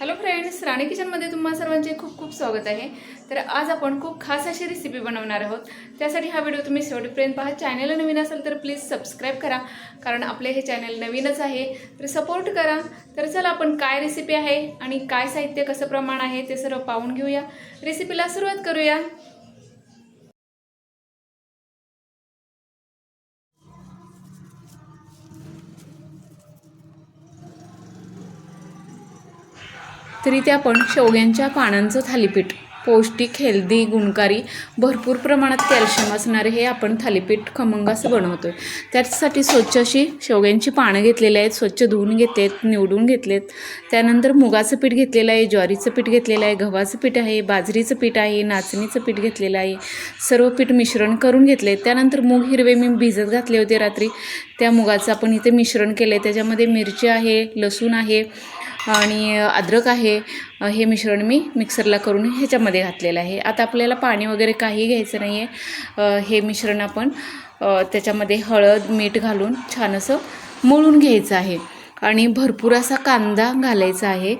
Hello friends राणी किचनमध्ये तुम्हा सर्वांचे खूप खूप स्वागत आहे. तर आज आपण खूप खास अशी रेसिपी बनवणार आहोत. त्यासाठी हा व्हिडिओ तुम्ही शेवटपर्यंत पहा. चॅनल नवीन असेल तर प्लीज सबस्क्राईब करा. कारण आपले हे चॅनल नवीनच आहे. तर सपोर्ट करा. तर चला आपण काय रेसिपी आहे आणि काय साहित्य कसं प्रमाण आहे ते सर्व पाहून घेऊया. रेसिपीला सुरुवात करूया. तरी ते आपण शेवग्यांच्या पानांचं थालीपीठ पौष्टिक हेल्दी गुणकारी भरपूर प्रमाणात कॅल्शियम असणारे हे आपण थालीपीठ खमंग असं बनवतो आहे त्यासाठी स्वच्छ अशी शेवग्यांची पानं घेतलेली आहेत स्वच्छ धुवून घेतलेत निवडून घेतलेत. त्यानंतर मुगाचं पीठ घेतलेलं आहे ज्वारीचं पीठ घेतलेलं आहे गव्हाचं पीठ आहे बाजरीचं पीठ आहे नाचणीचं पीठ घेतलेलं आहे. सर्व पीठ मिश्रण करून घेतले त्यानंतर मूग हिरवे मी भिजत घातले होते रात्री. त्या मुगाचं आपण इथे मिश्रण केलं आहे त्याच्यामध्ये मिरची आहे लसूण आहे आणि अद्रक आहे हे मिश्रण मी मिक्सरला करून ह्याच्यामध्ये घातलेलं आहे. आता आपल्याला पाणी वगैरे काही घ्यायचं नाही आहे हे मिश्रण आपण त्याच्यामध्ये हळद मीठ घालून छान असं मळून घ्यायचं आहे. आणि भरपूर असा कांदा घालायचा आहे.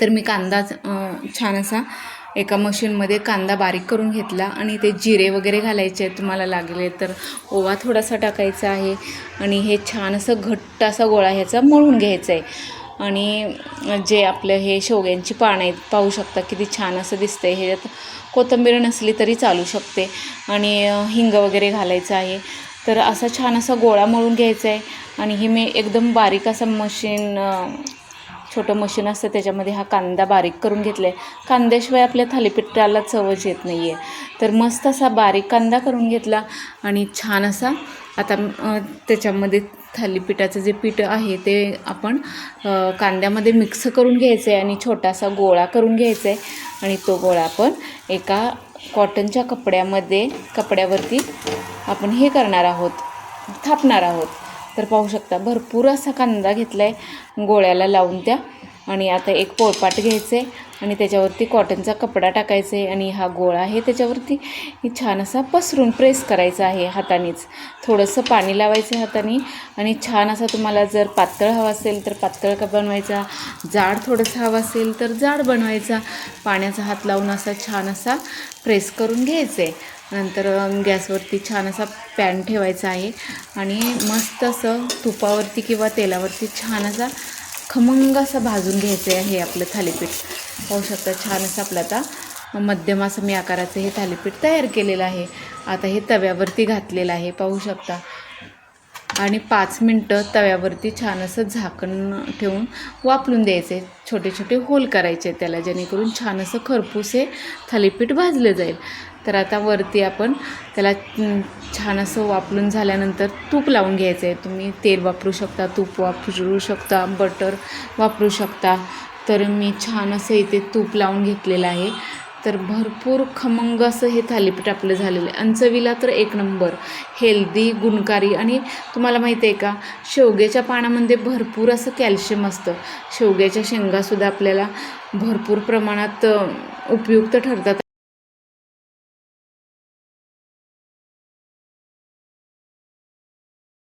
तर मी कांदा छान असा एका मशीनमध्ये कांदा बारीक करून घेतला आणि ते जिरे वगैरे घालायचे आहेत तुम्हाला लागले तर ओवा थोडासा टाकायचा आहे आणि हे छान असं घट्ट असा गोळा ह्याचा मळून घ्यायचा आहे. आणि जे आपलं हे शेवग्यांची पानं आहेत पाहू शकता किती छान असं दिसतंय. ह्याच्यात कोथिंबीर नसली तरी चालू शकते. आणि हिंग वगैरे घालायचं आहे. तर असा छान असा गोळा मळून घ्यायचा आहे. आणि हे मी एकदम बारीक असं मशीन छोटं मशीन असतं त्याच्यामध्ये हा कांदा बारीक करून घेतला आहे कांद्याशिवाय आपल्या थालीपीठाला चवच येत नाही आहे तर मस्त असा बारीक कांदा करून घेतला आणि छान असा आता त्याच्यामध्ये थालीपीठाचं जे पीठ आहे ते आपण कांद्यामध्ये मिक्स करून घ्यायचं आहे आणि छोटासा गोळा करून घ्यायचा आहे आणि तो गोळा आपण एका कॉटनच्या कपड्यामध्ये कपड्यावरती आपण हे करणार आहोत थापणार आहोत. तर पाहू शकता भरपूर असा कांदा घेतला आहे गोळ्याला लावून त्या आणि आता एक पोळपाट घ्यायचं आहे आणि त्याच्यावरती कॉटनचा कपडा टाकायचा आहे आणि हा गोळा आहे त्याच्यावरती. छान असा पसरून प्रेस करायचा आहे हातानेच. थोडंसं पाणी लावायचं हाताने आणि छान असा तुम्हाला जर पातळ हवा असेल तर पातळ का बनवायचा जाड थोडंसं हवं असेल तर जाड बनवायचा. पाण्याचा हात लावून असा छान असा प्रेस करून घ्यायचं. आहे नंतर गॅसवरती छान असा पॅन ठेवायचा आहे आणि मस्त असं तुपावरती किंवा तेलावरती छान असा खमंग असं भाजून घ्यायचं आहे हे आपलं थालीपीठ. पाहू शकता छान असं आपलं आता मध्यम असं मी आकाराचं हे थालीपीठ तयार केलेलं आहे. आता हे तव्यावरती घातलेलं आहे. पाहू शकता. आणि पाच मिनटं तव्यावरती छान असं झाकण ठेवून वापरून द्यायचे. छोटे छोटे होल करायचे त्याला जेणेकरून छान असं खरपूस हे थालीपीठ भाजलं जाईल. तर आता वरती आपण त्याला छान असं वापरून झाल्यानंतर तूप लावून घ्यायचं आहे तुम्ही तेल वापरू शकता तूप वापरू शकता बटर वापरू शकता. तर मी छान असं इथे तूप लावून घेतलेलं आहे. तर भरपूर खमंग असं हे थालीपीठ आपलं झालेलं आहे. आणि चवीला तर एक नंबर. हेल्दी गुणकारी आणि तुम्हाला माहिती आहे का शेवग्याच्या पानामध्ये भरपूर असं कॅल्शियम असतं. शेवग्याच्या शेंगासुद्धा आपल्याला भरपूर प्रमाणात उपयुक्त ठरतात.